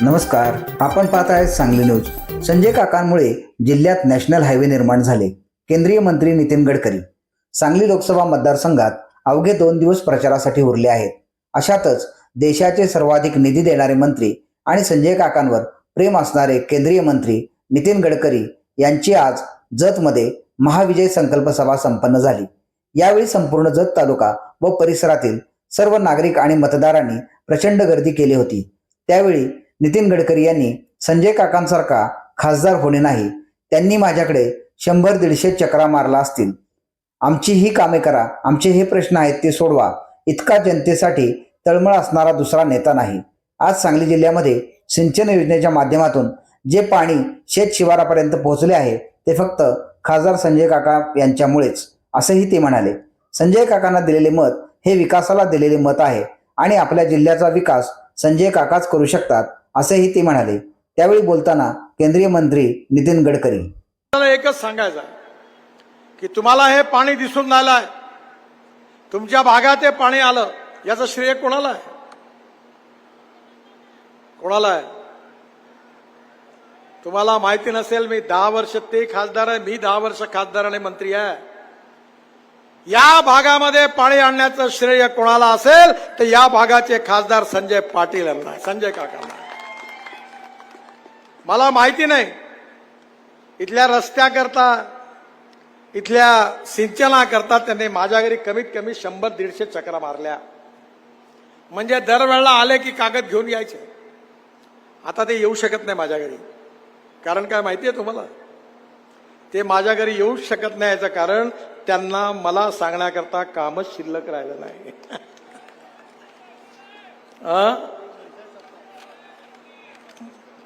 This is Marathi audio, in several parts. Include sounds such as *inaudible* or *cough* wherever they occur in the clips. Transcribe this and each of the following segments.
नमस्कार आपण पाहत आहे सांगली न्यूज. संजय काकांमुळे जिल्ह्यात नॅशनल हायवे निर्माण झाले केंद्रीय मंत्री नितीन गडकरी. सांगली लोकसभा मतदारसंघात अवघे दोन दिवस प्रचारासाठी उरले आहेत. अशातच देशाचे सर्वाधिक निधी देणारे मंत्री आणि संजय काकांवर प्रेम असणारे केंद्रीय मंत्री नितीन गडकरी यांची आज जतमध्ये महाविजय संकल्प सभा संपन्न झाली. यावेळी संपूर्ण जत तालुका व परिसरातील सर्व नागरिक आणि मतदारांनी प्रचंड गर्दी केली होती. त्यावेळी नितीन गडकरी यांनी संजय काकांसारखा खासदार होणे नाही त्यांनी माझ्याकडे शंभर दीडशे चक्रा मारला असतील. आमची ही कामे करा आमचे हे प्रश्न आहेत ते सोडवा इतका जनतेसाठी तळमळ असणारा दुसरा नेता नाही. आज सांगली जिल्ह्यामध्ये सिंचन योजनेच्या माध्यमातून जे पाणी शेत शिवारापर्यंत पोहोचले आहे ते फक्त खासदार संजय काका यांच्यामुळेच असंही ते म्हणाले. संजय काकांना दिलेले मत हे विकासाला दिलेले मत आहे आणि आपल्या जिल्ह्याचा विकास संजय काकाच करू शकतात असेही ते म्हणाले. त्यावेळी बोलताना केंद्रीय मंत्री नितीन गडकरी. मला एकच सांगायचं की तुम्हाला हे पाणी दिसून राहिलं आहे. तुमच्या भागात हे पाणी आलं याचं श्रेय कोणाला आहे? कोणाला आहे? तुम्हाला माहिती नसेल मी दहा वर्ष ते खासदार आहे मी दहा वर्ष खासदार आणि मंत्री आहे. या भागामध्ये पाणी आणण्याचं श्रेय कोणाला असेल तर या भागाचे खासदार संजय पाटील यांना संजय काकांना. मला माहिती नाही इथल्या रस्त्याकरता इथल्या सिंचनाकरता त्यांनी माझ्या घरी कमीत कमी शंभर दीडशे चक्रा मारल्या. म्हणजे दरवेळेला आले की कागद घेऊन यायचे. आता ते येऊ शकत नाही माझ्या घरी. कारण काय माहिती आहे तुम्हाला? ते माझ्या घरी येऊच शकत नाही याचं कारण त्यांना मला सांगण्याकरता कामच शिल्लक राहिलं नाही. *laughs* अं?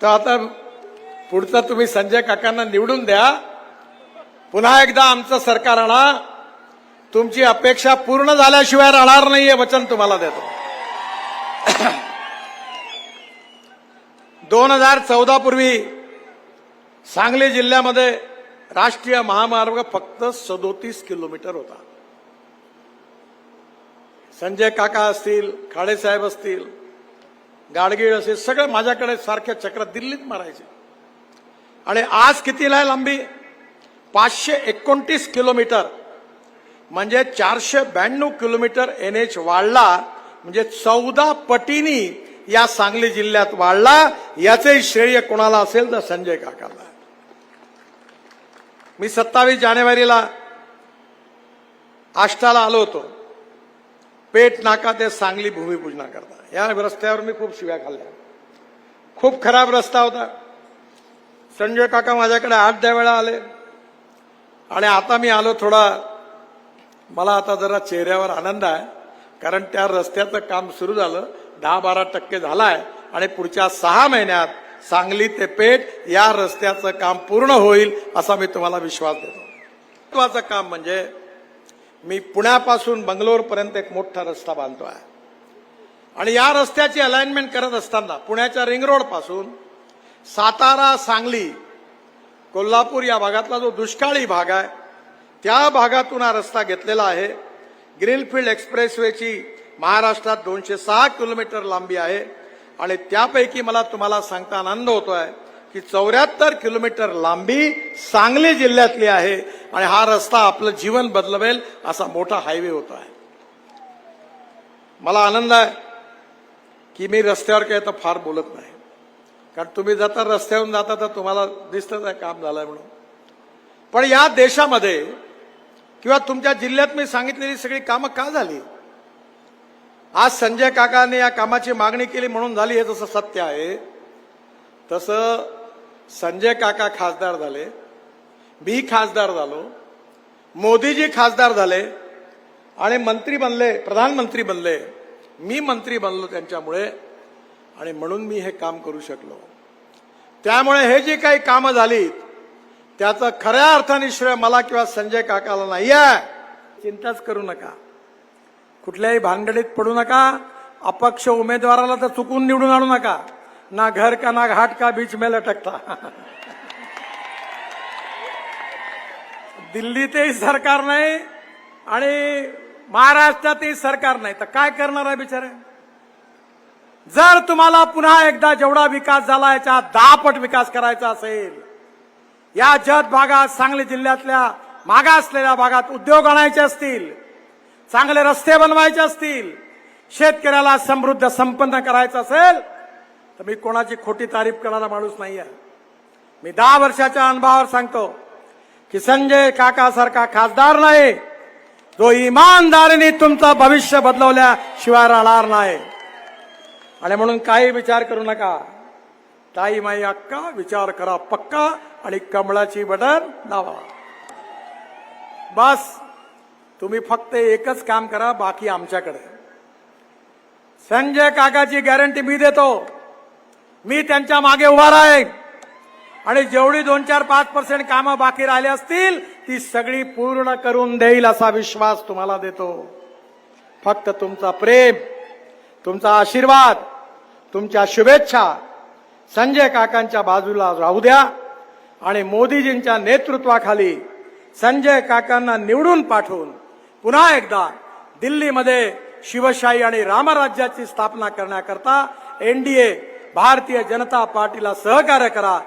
तर आता पुढचं तुम्ही संजय काकांना निवडून द्या. पुन्हा एकदा आमचं सरकार आणा. तुमची अपेक्षा पूर्ण झाल्याशिवाय राहणार नाहीये वचन तुम्हाला देतो. दोन हजार चौदा पूर्वी सांगली जिल्ह्यामध्ये राष्ट्रीय महामार्ग फक्त सदोतीस किलोमीटर होता. संजय काका असतील खाडेसाहेब असतील गाडगीळ असेल सगळे माझ्याकडे सारख्या चक्र दिल्लीत मारायचे. आणि आज कितीला आहे लांबी? पाचशे एकोणतीस किलोमीटर. म्हणजे चारशे ब्याण्णव किलोमीटर एन एच वाढला म्हणजे चौदा पटीनी या सांगली जिल्ह्यात वाढला. याचे श्रेय कोणाला असेल तर संजय काकाला. मी सत्तावीस जानेवारीला आष्टाला आलो होतो. पेट नाका ते सांगली भूमिपूजना करता. या रस्त्यावर मी खूप शिव्या खाल्ल्या. खूप खराब रस्ता होता. संजय काका माझ्याकडे आठ दहा वेळा आले. आणि आता मी आलो थोडा मला आता जरा चेहऱ्यावर आनंद आहे. कारण त्या रस्त्याचं काम सुरू झालं. दहा बारा टक्के झालाय. आणि पुढच्या सहा महिन्यात सांगली ते पेठ या रस्त्याचं काम पूर्ण होईल असा मी तुम्हाला विश्वास देतो. महत्वाचं काम म्हणजे मी पुण्यापासून बंगलोरपर्यंत एक मोठा रस्ता बांधतो आहे. आणि या रस्त्याची अलाइनमेंट करत असताना पुण्याच्या रिंग सातारा सांगली कोल्हापूर या भागातला जो दुष्काळी भाग आहे त्या भागातून हा रस्ता घेतलेला आहे. ग्रीनफील्ड एक्सप्रेसवेची महाराष्ट्रात दोनशे सहा किलोमीटर लांबी आहे. आणि त्यापैकी मला तुम्हाला सांगता आनंद होतो आहे की चौऱ्याहत्तर किलोमीटर लांबी सांगली जिल्ह्यातली आहे आणि हा रस्ता आपलं जीवन बदलवेल असा मोठा हायवे होतो आहे. मला आनंद आहे की मी रस्त्यावर काही तर फार बोलत नाही. कारण तुम्ही जाता रस्त्यावरून जाता तर तुम्हाला दिसतच आहे काम झालंय म्हणून. पण या देशामध्ये किंवा तुमच्या जिल्ह्यात मी सांगितलेली सगळी कामं का झाली? आज संजय काकाने या कामाची मागणी केली म्हणून झाली हे जसं सत्य आहे तसं संजय काका खासदार झाले मी खासदार झालो मोदीजी खासदार झाले आणि मंत्री बनले प्रधानमंत्री बनले. मी मंत्री बनलो त्यांच्यामुळे आणि म्हणून मी हे काम करू शकलो. त्यामुळे हे जी काही कामं झाली त्याचं खऱ्या अर्थाने श्रेय मला किंवा संजय काकाला नाही आहे चिंताच करू नका. कुठल्याही भानगडीत पडू नका. अपक्ष उमेदवाराला तर चुकून निवडून आणू नका. ना घर का ना घाट का बीच में लटकता. दिल्लीतही सरकार नाही आणि महाराष्ट्रातही सरकार नाही. तर काय करणार आहे बिचारे? जर तुम्हाला पुन्हा एकदा जेवढा विकास झाला याच्या दहा पट विकास करायचा असेल या जत भागात सांगली जिल्ह्यातल्या मागासलेल्या भागात उद्योग आणायचे असतील चांगले रस्ते बनवायचे असतील शेतकऱ्याला समृद्ध संपन्न करायचं असेल तर मी कोणाची खोटी तारीफ करणारा माणूस नाही आहे मी दहा वर्षाच्या अनुभवावर सांगतो की संजय काकासारखा खासदार नाही. जो इमानदारीने तुमचं भविष्य बदलवल्याशिवाय राहणार नाही. आणि म्हणून काही विचार करू नका. ताई माई अक्का विचार करा पक्का आणि कमळाची बटन दावा बस. तुम्ही फक्त एकच काम करा बाकी आमच्याकडे. संजय काकाची गॅरंटी मी देतो. मी त्यांच्या मागे उभा राहीन. आणि जेवढी दोन चार पाच पर्सेंट कामं बाकी राहिली असतील ती सगळी पूर्ण करून देईल असा विश्वास तुम्हाला देतो. फक्त तुमचा प्रेम तुमचा आशीर्वाद तुमच्या शुभेच्छा संजय काकांच्या बाजूला राहू द्या. आणि मोदीजींच्या नेतृत्वाखाली संजय काकांना निवडून पाठवून पुन्हा एकदा दिल्लीमध्ये शिवशाही आणि रामराज्याची स्थापना करण्याकरता एनडीए भारतीय जनता पार्टीला सहकार्य करा.